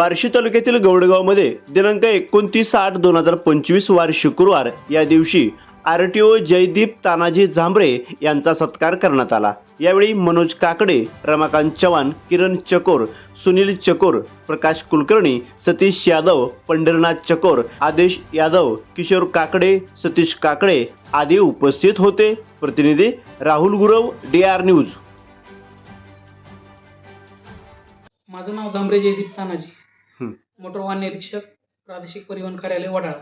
बार्शी तालुक्यातील गौडगावमध्ये दिनांक एकोणतीस आठ दोन हजार पंचवीस वार शुक्रवार या दिवशी R T O Jaydeep Tanaji Zambare यांचा सत्कार करण्यात आला. यावेळी मनोज काकडे रमाकांत चव्हाण किरण चकोर सुनील चकोर प्रकाश कुलकर्णी सतीश यादव पंढरनाथ चकोर आदेश यादव किशोर काकडे सतीश काकडे आदी उपस्थित होते. प्रतिनिधी Rahul Gurav D R news. माझं नाव झांबरे जयदीप तानाजी. मोटर वाहन निरीक्षक प्रादेशिक परिवहन कार्यालय वडाळा.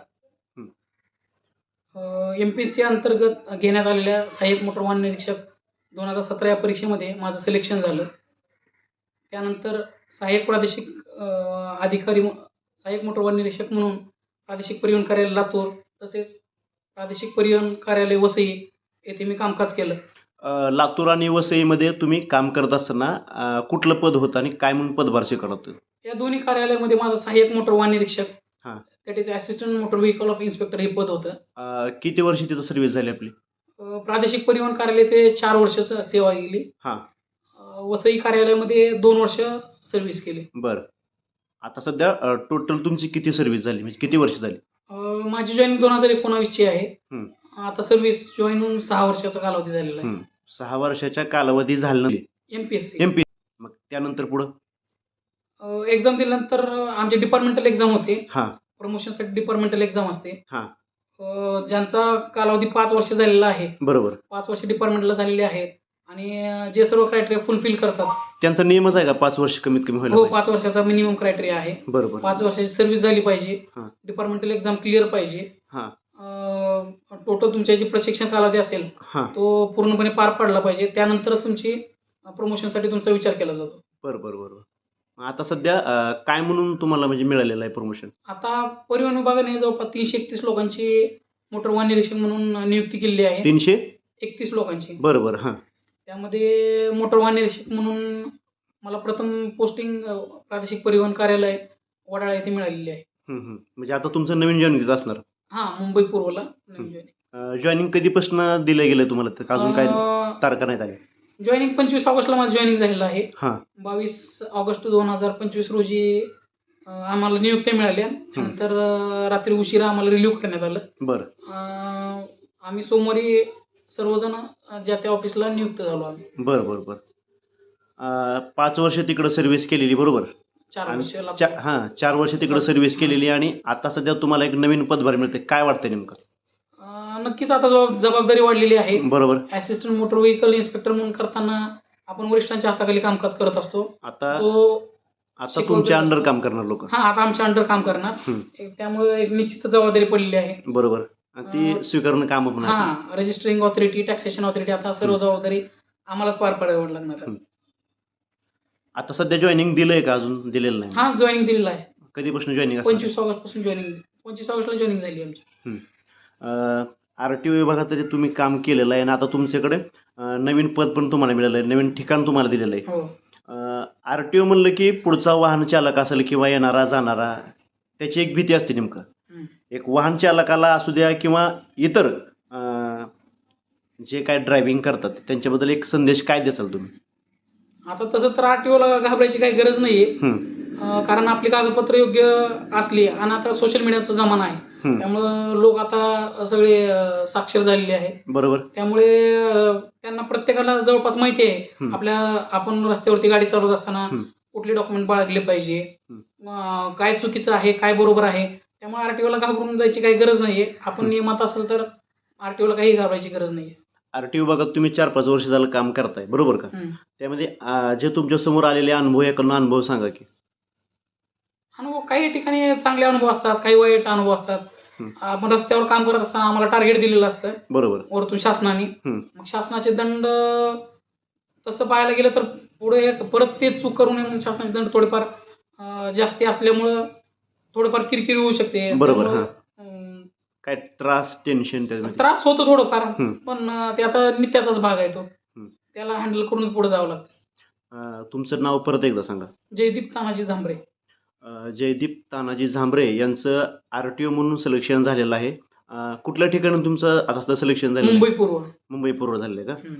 एम पी सी अंतर्गत घेण्यात आलेल्या सहाय्यक मोटर वाहन निरीक्षक दोन हजार सतरा या परीक्षेमध्ये माझं सिलेक्शन झालं. त्यानंतर सहाय्यक प्रादेशिक अधिकारी सहाय्यक मोटर वाहन निरीक्षक म्हणून प्रादेशिक परिवहन कार्यालय लातूर तसेच प्रादेशिक परिवहन कार्यालय वसई येथे मी कामकाज केलं. लातूर आणि वसईमध्ये तुम्ही काम करत असताना कुठलं पद होतं आणि काय म्हणून पदभार स्वीकारत या दोन्ही कार्यालयामध्ये माझं सहाय्यक मोटर वाहन निरीक्षक हां. That is assistant motor vehicle of inspector हे पद होतं. अ, किती वर्ष तिथं सर्व्हिस झाली आपली? अ, प्रादेशिक परिवहन कार्यालय ते चार वर्ष स- सेवा केली हां. अ, वसई कार्यालयामध्ये दोन वर्ष सर्व्हिस केली. बरं. आता सध्या टोटल तुमची किती सर्व्हिस झाली? म्हणजे किती वर्ष झाली? अ, माझी जॉईनिंग दोन हजार एकोणावीसची आहे. हं. आता सर्व्हिस जॉईन होऊन सहा वर्षाचा कालावधी झालेला आहे. सहा वर्षाच्या कालावधी झालं M P S C M P मग त्यानंतर पुढं? एक्झाम दिल्यानंतर आमचे डिपार्टमेंटल एक्झाम होते. हां. प्रमोशनसाठी डिपार्टमेंटल एक्झाम असते. हां. अ, ज्यांचा कालावधी पाच वर्ष झालेला आहे. बरोबर. पाच वर्ष डिपार्टमेंटला झालेले आहेत आणि अ, जे सर्व क्रायटेरिया फुलफिल करतात. त्यांचा नियमच आहे का? पाच वर्ष कमीत कमी व्हायला हो पाहिजे? पाच वर्षाचा मिनिमम क्रायटेरिया आहे. बरोबर. पाच वर्षाची सर्व्हिस झाली पाहिजे. हां. डिपार्टमेंटल एक्झाम क्लिअर पाहिजे. हां. टोटल तुमच्या जी प्रशिक्षण कालावधी असेल हां. तो पूर्णपणे पार पडला पाहिजे. त्यानंतरच तुमची प्रमोशनसाठी तुमचा विचार केला जातो. बरं बरं बरोबर मग आता सध्या अ, काय म्हणून तुम्हाला म्हणजे मिळालेलं आहे प्रमोशन आता परिवहन विभागाने जवळपास तीनशे एकतीस लोकांची मोटर वाहन निरीक्षक म्हणून नियुक्ती केलेली आहे. तीनशे? एकतीस लोकांची. बरं बरं हां. त्यामध्ये मोटर वाहन निरीक्षक म्हणून मला प्रथम पोस्टिंग प्रादेशिक परिवहन कार्यालय वडाळा येथे मिळालेली आहे. म्हणजे आता तुमचं नवीन जॉईनिंग असणार? हां मुंबई पूर्वला नवीन joining. जॉईनिंग कधीपासून दिलं गेलं तुम्हाला? तर अजून काय अं, तारखा नाहीत आल्या? जॉईनिंग पंचवीस ऑगस्टला माझं जॉईनिंग झालेलं आहे. हां. बावीस ऑगस्ट दोन हजार पंचवीस रोजी अं, आम्हाला नियुक्त्या मिळाल्या. नंतर अं, रात्री उशिरा आम्हाला रिलीव्ह करण्यात आलं. बरं. अं, आम्ही सोमवारी सर्वजण अं, ज्या त्या ऑफिसला नियुक्त झालो आम्ही. बरं बरं बरं. अं, पाच वर्ष तिकडं सर्व्हिस केलेली बरोबर? चार आणि वर्ष हां चार वर्ष तिकडं सर्व्हिस केलेली आणि आता सध्या तुम्हाला एक नवीन पदभार मिळते काय वाटतं नेमकं? नक्कीच आता जबाब- जबाबदारी वाढलेली आहे. बरोबर. असिस्टंट मोटर व्हेकल इन्स्पेक्टर म्हणून करताना आपण वरिष्ठांच्या हाताखाली कामकाज करत असतो. आता तो आता शिकवतो तुमच्या अंडर. काम करणार लोक. हा आता आमच्या अंडर काम करणार. एक- त्यामुळे एक निश्चित जबाबदारी पडलेली आहे. बरोबर. आणि ती स्वीकारणं काम पण आहे. हा रजिस्टरिंग ऑथॉरिटी टॅक्सेशन ऑथॉरिटी आता सर्व. जबाबदारी आम्हालाच पार पाडावी लागणार आहे. आता सध्या जॉईनिंग दिलंय का अजून? दिलेलं नाही. हा जॉईनिंग दिलेला आहे. कधीपासून जॉईनिंग पंचवीस ऑगस्टपासून जॉईनिंग पंचवीस ऑगस्टला जॉईनिंग झाली आमची. आर टी ओ विभागात जे तुम्ही काम केलेलं आहे आणि आता तुमच्याकडे नवीन पद पण तुम्हाला मिळालं आहे नवीन ठिकाण तुम्हाला दिलेलं आहे. हो. आर टी ओ म्हणलं की पुढचा वाहन चालक असेल किंवा येणारा जाणारा त्याची एक भीती असते नेमकं. एक वाहन चालकाला असू द्या किंवा इतर जे काय ड्रायव्हिंग करतात त्यांच्याबद्दल एक संदेश काय देसाल तुम्ही? आता तसं तर आरटीओला घाबरायची काही गरज नाहीये. कारण आपली कागदपत्र योग्य असली आणि आता सोशल मीडियाचा जमाना आहे. त्यामुळं लोक आता सगळे साक्षर झालेले आहेत. बरोबर. त्यामुळे त्यांना प्रत्येकाला जवळपास माहिती आहे. आपल्या आपण रस्त्यावरती गाडी चालवत असताना. कुठले डॉक्युमेंट बाळगले पाहिजे. काय चुकीचं आहे काय बरोबर आहे. त्यामुळे आरटीओला घाबरून जायची काही गरज नाहीये. आपण. नियमात असेल तर आरटीओला काही घाबरायची गरज नाहीये. आर टी ओ विभागात तुम्ही चार पाच वर्ष झालं काम करताय. बरोबर का. त्यामध्ये जे तुमच्यासमोर आलेले अनुभव याकडून अनुभव सांगा की. अनुभव काही ठिकाणी चांगले अनुभव असतात काही वाईट अनुभव असतात. आपण रस्त्यावर काम करत असताना आम्हाला टार्गेट दिलेलं असतं. बरोबर. वरतून शासनाने. मग शासनाचे दंड तसं पाहायला गेलं तर पुढे एक परत ते चूक करू नये म्हणून शासनाचे दंड थोडेफार जास्ती असल्यामुळं थोडंफार किरकिरी होऊ शकते. बरोबर, काय त्रास टेन्शन त्रास होतो थोडंफार. पण ते आता नित्याचाच भाग आहे तो. त्याला हँडल करूनच पुढे जावं लागतं. तुमचं नाव परत एकदा सांगा. जयदीप तानाजी झांबरे. जयदीप तानाजी झांबरे यांचं आर टी ओ म्हणून सिलेक्शन झालेलं आहे. अं, कुठल्या ठिकाणी तुमचं आता सिलेक्शन झालं मुंबई पूर्व. मुंबई पूर्व झालेलं आहे का.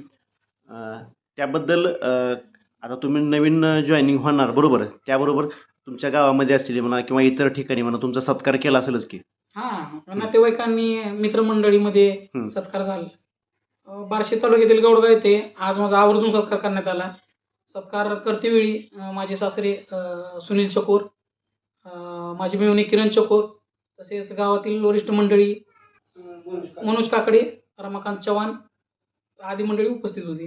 अं, त्याबद्दल अं, आता तुम्ही नवीन जॉईनिंग होणार बरोबर? त्याबरोबर तुमच्या गावामध्ये असलेली म्हणा किंवा इतर ठिकाणी म्हणा तुमचा सत्कार केला असेलच की? हां नातेवाईकांनी मित्रमंडळीमध्ये. सत्कार झाला. अं, बार्शी तालुक्यातील गौडगाव येथे आज माझा आवर्जून सत्कार करण्यात आला. सत्कार करतेवेळी अं, माझे सासरे अं, सुनील चकोर माझे मिळवणी किरण चकोर तसेच गावातील वरिष्ठ मंडळी मनोज काकडे रमाकांत चव्हाण आदी मंडळी उपस्थित होती.